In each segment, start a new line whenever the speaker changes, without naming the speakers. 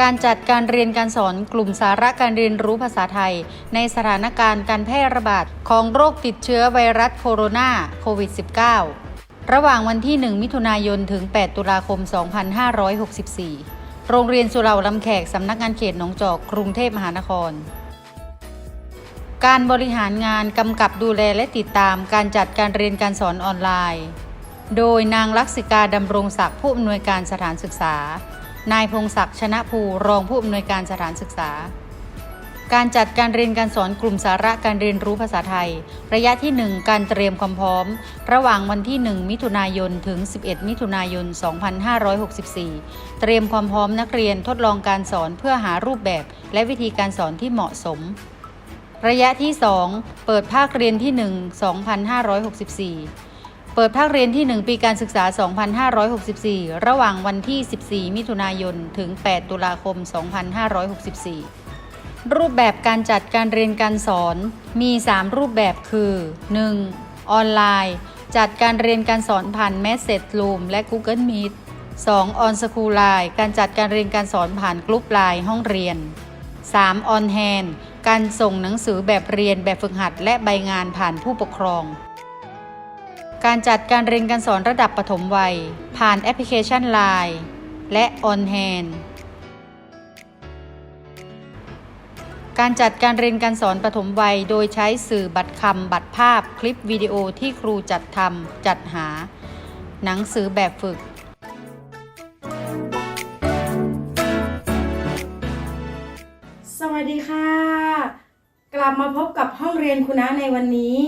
การจัดการเรียนการสอนกลุ่มสาระการเรียนรู้ภาษาไทย ในสถานการณ์การแพร่ระบาดของโรคติดเชื้อไวรัสโคโรนาโควิด -19 ระหว่างวันที่ 1 มิถุนายน ถึง 8 ตุลาคม 2564 โรงเรียนสุเหร่าลำแขก สำนักงานเขตหนองจอก กรุงเทพมหานคร การบริหารงานกำกับดูแลและติดตามการจัดการเรียนการสอนออนไลน์ โดยนางลักษิกาดำรงศักดิ์ผู้อำนวยการสถานศึกษา นายพงศักดิ์ชนะภูรองผู้อำนวยการสถานศึกษา การจัดการเรียนการสอนกลุ่มสาระการเรียนรู้ภาษาไทย ระยะที่ 1 การเตรียมความพร้อม ระหว่างวันที่ 1 มิถุนายน ถึง 11 มิถุนายน 2564 เตรียมความพร้อมนักเรียนทดลองการสอนเพื่อหารูปแบบ และวิธีการสอนที่เหมาะสม ระยะที่ 2 เปิดภาคเรียนที่ 1 2564 เปิดภาคเรียนที่ 1 ปีการศึกษา 2564 ระหว่างวันที่ 14 มิถุนายน ถึง 8 ตุลาคม 2564 รูปแบบการจัดการเรียนการสอน มี 3 รูปแบบคือ 1. ออนไลน์ จัดการเรียนการสอนผ่าน Message Room และ Google Meet 2. On School Line การจัดการเรียนการสอนผ่านกลุ่มไลน์ห้องเรียน 3. On Hand การส่งหนังสือแบบเรียนแบบฝึกหัดและใบงานผ่านผู้ปกครอง การจัดการเรียนการสอนระดับปฐมวัย ผ่านแอปพลิเคชัน Line และ On Hand การจัดการเรียนการสอนปฐมวัย โดยใช้สื่อบัตรคำบัตรภาพ คลิปวิดีโอที่ครูจัดทำจัดหา หนังสือแบบฝึก
สวัสดีค่ะ กลับมาพบกับห้องเรียนคุณะในวันนี้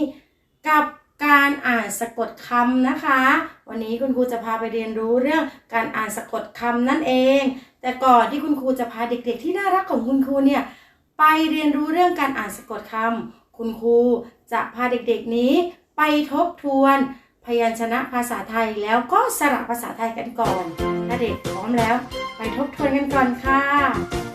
กับ การอ่านสะกดคำนะคะ วันนี้คุณครูจะพาไปเรียนรู้เรื่องการอ่านสะกดคำนั่นเอง แต่ก่อนที่คุณครูจะพาเด็กๆ ที่น่ารักของคุณครูเนี่ยไปเรียนรู้เรื่องการอ่านสะกดคำคุณครูจะพาเด็กๆนี้ไปทบทวน พยัญชนะภาษาไทยแล้วก็สระภาษาไทยกันก่อนถ้าเด็กพร้อมแล้ว ไปทบทวนกันก่อนค่ะ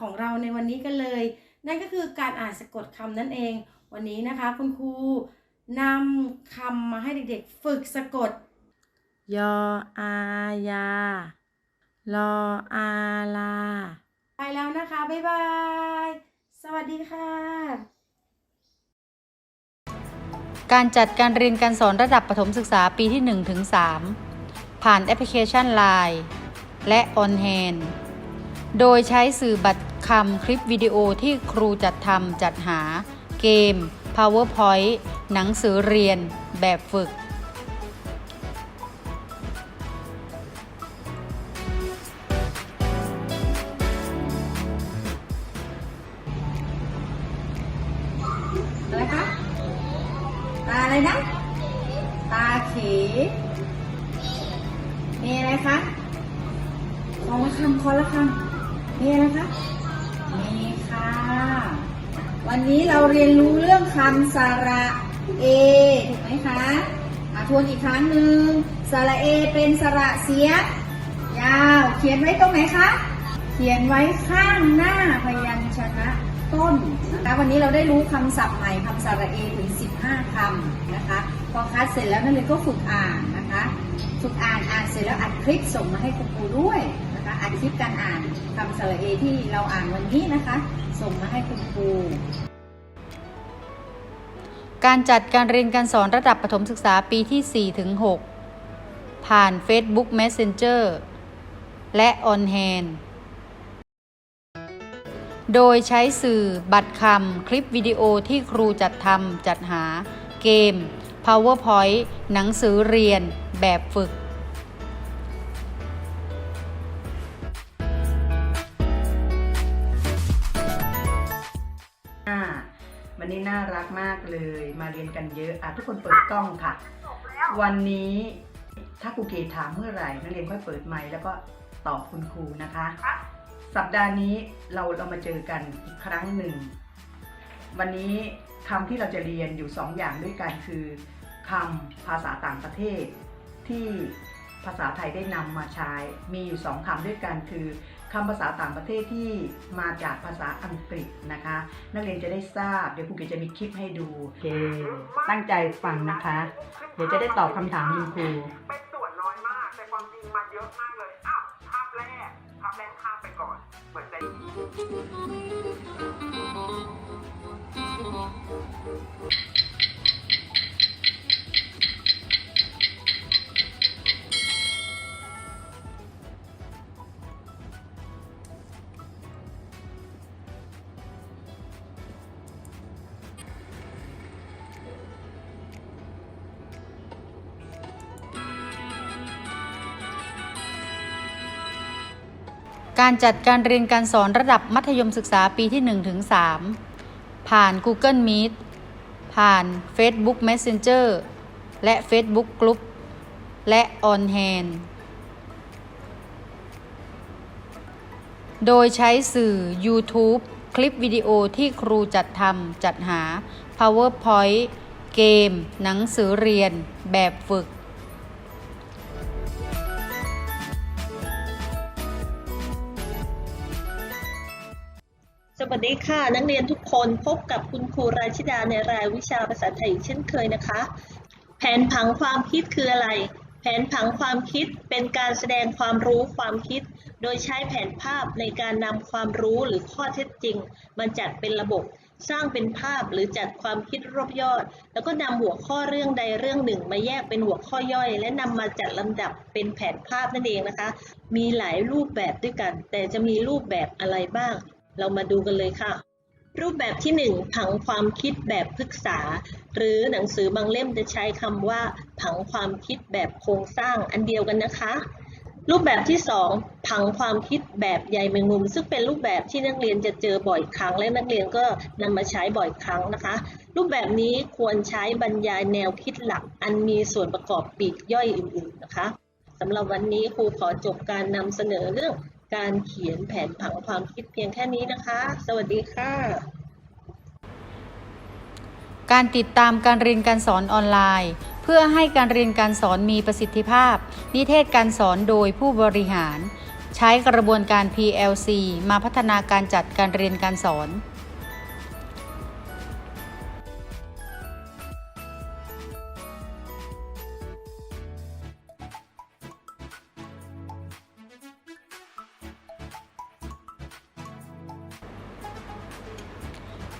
ของเรา
ในวันนี้กันเลย นั่นก็คือการอ่านสะกดคำนั่นเอง วันนี้นะคะคุณครูนำคำมาให้เด็กๆ ฝึกสะกด
ยออายา ลออาลา
ไปแล้วนะคะ บ๊ายบาย สวัสดีค่ะ
การจัดการเรียนการสอนระดับประถมศึกษาปีที่1ถึง3ผ่านแอปพลิเคชัน Line และ On Hand โดยใช้สื่อบัตรคำคลิปวิดีโอที่ครูจัดทำจัดหา เกม PowerPoint หนังสือเรียน แบบฝึก
อะไรคะ ตาอะไรนะ ตาเขมีอะไรคะคอละคำคอละคำ มีอะไรคะมีค่ะ วันนี้เราเรียนรู้เรื่องคำสระเอถูกไหมคะอะทวนอีกครั้งหนึ่งสระเอเป็นสระเสียงยาว เขียนไว้ตรงไหนคะ เขียนไว้ข้างหน้าพยัญชนะต้นนะคะวันนี้เราได้รู้คำศัพท์ใหม่คำสระเอถึง 15คำนะคะ พอคัดเสร็จแล้วนักเรียก็ฝึกอ่านนะคะ ฝึกอ่านอ่านเสร็จแล้วอัดคลิปส่งมาให้คุณครูด้วย อัดคลิปการอ่านคำสระเอที่เราอ่านวันนี้นะคะ ส่งมาให้คุณครู
การจัดการเรียนการสอนระดับประถมศึกษาปีที่ 4 ถึง 6 ผ่าน Facebook Messenger และ On Hand โดยใช้สื่อบัตรคำ คลิปวิดีโอที่ครูจัดทำจัดหา เกม PowerPoint หนังสือเรียนแบบฝึก
ยมาเรียนกันเยอะอะทุกคนเปิดกล้องค่ะ วันนี้ถ้าครูเกดถามเมื่อไหร่นักเรียนค่อยเปิดไมค์แล้วก็ตอบคุณครูนะคะ สัปดาห์นี้เราเรามาเจอกันอีกครั้งหนึ่ง วันนี้คำที่เราจะเรียนอยู่สองอย่างด้วยกันคือคำภาษาต่างประเทศที่ภาษาไทยได้นำมาใช้มีอยู่สองคำด้วยกันคือ คำภาษาต่างประเทศที่มาจากภาษาอังกฤษนะคะ นักเรียนจะได้ทราบ เดี๋ยวครูเกศจะมีคลิปให้ดูโอเคตั้งใจฟังนะคะ เดี๋ยวจะได้ตอบคำถามคุณครู
เป็นส่วนน้อยมาก แต่ความจริงมาเยอะมากเลยอ้าวภาพแรกภาพแรกข้ามไปก่อนเหมือนจะ
การจัดการเรียนการสอนระดับมัธยมศึกษาปีที่1ถึง3ผ่าน Google Meet ผ่าน Facebook Messenger และ Facebook Group และ On Hand โดยใช้สื่อ YouTube คลิปวิดีโอที่ครูจัดทำจัดหา PowerPoint เกม หนังสือเรียน แบบฝึก
วัสดีค่ะ นักเรียนทุกคนพบกับคุณครูราชิดาในรายวิชาภาษาไทยเช่นเคยนะคะ แผนผังความคิดคืออะไร แผนผังความคิดเป็นการแสดงความรู้ความคิด โดยใช้แผนภาพในการนำความรู้หรือข้อเท็จจริง มาจัดเป็นระบบ สร้างเป็นภาพหรือจัดความคิดรวบยอด แล้วก็นำหัวข้อเรื่องใดเรื่องหนึ่ง มาแยกเป็นหัวข้อย่อย และนำมาจัดลำดับเป็นแผนภาพนั่นเองนะคะ มีหลายรูปแบบด้วยกัน แต่จะมีรูปแบบอะไรบ้าง เรามาดูกันเลยค่ะ รูปแบบที่ 1 ผังความคิดแบบพฤกษา หรือหนังสือบางเล่มจะใช้คำว่า ผังความคิดแบบโครงสร้างอันเดียวกันนะคะ รูปแบบที่ 2 ผังความคิดแบบใยแมงมุม ซึ่งเป็นรูปแบบที่นักเรียนจะเจอบ่อยครั้ง และนักเรียนก็นำมาใช้บ่อยครั้งนะคะ รูปแบบนี้ควรใช้บรรยายแนวคิดหลัก อันมีส่วนประกอบปีกย่อยอื่นๆนะคะสำหรับวันนี้ครูขอจบการนำเสนอเรื่อง การเขียนแผนผังความคิดเพียงแค่นี้นะคะ สวัสดีค่ะ
การติดตามการเรียนการสอนออนไลน์ เพื่อให้การเรียนการสอนมีประสิทธิภาพ นิเทศการสอนโดยผู้บริหาร ใช้กระบวนการ PLC มาพัฒนาการจัดการเรียนการสอน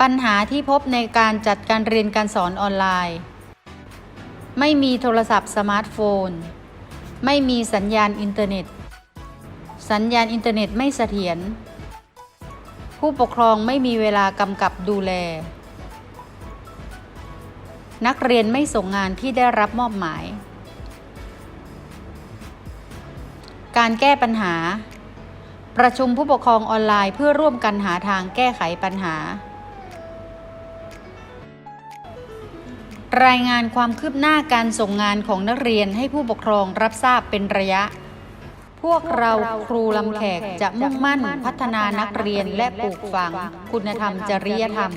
ปัญหาที่พบในการจัดการเรียนการสอนออนไลน์ ไม่มีโทรศัพท์สมาร์ทโฟน ไม่มีสัญญาณอินเทอร์เน็ต สัญญาณอินเทอร์เน็ตไม่เสถียร ผู้ปกครองไม่มีเวลากำกับดูแล นักเรียนไม่ส่งงานที่ได้รับมอบหมาย การแก้ปัญหาประชุมผู้ปกครองออนไลน์เพื่อร่วมกันหาทางแก้ไขปัญหา รายงานความคืบหน้าการส่งงานของนักเรียนให้ผู้ปกครองรับทราบเป็นระยะ พวกเราครูลำแขกจะมุ่งมั่นพัฒนานักเรียนและปลูกฝัง คุณธรรมจริยธรรม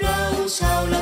เราชาว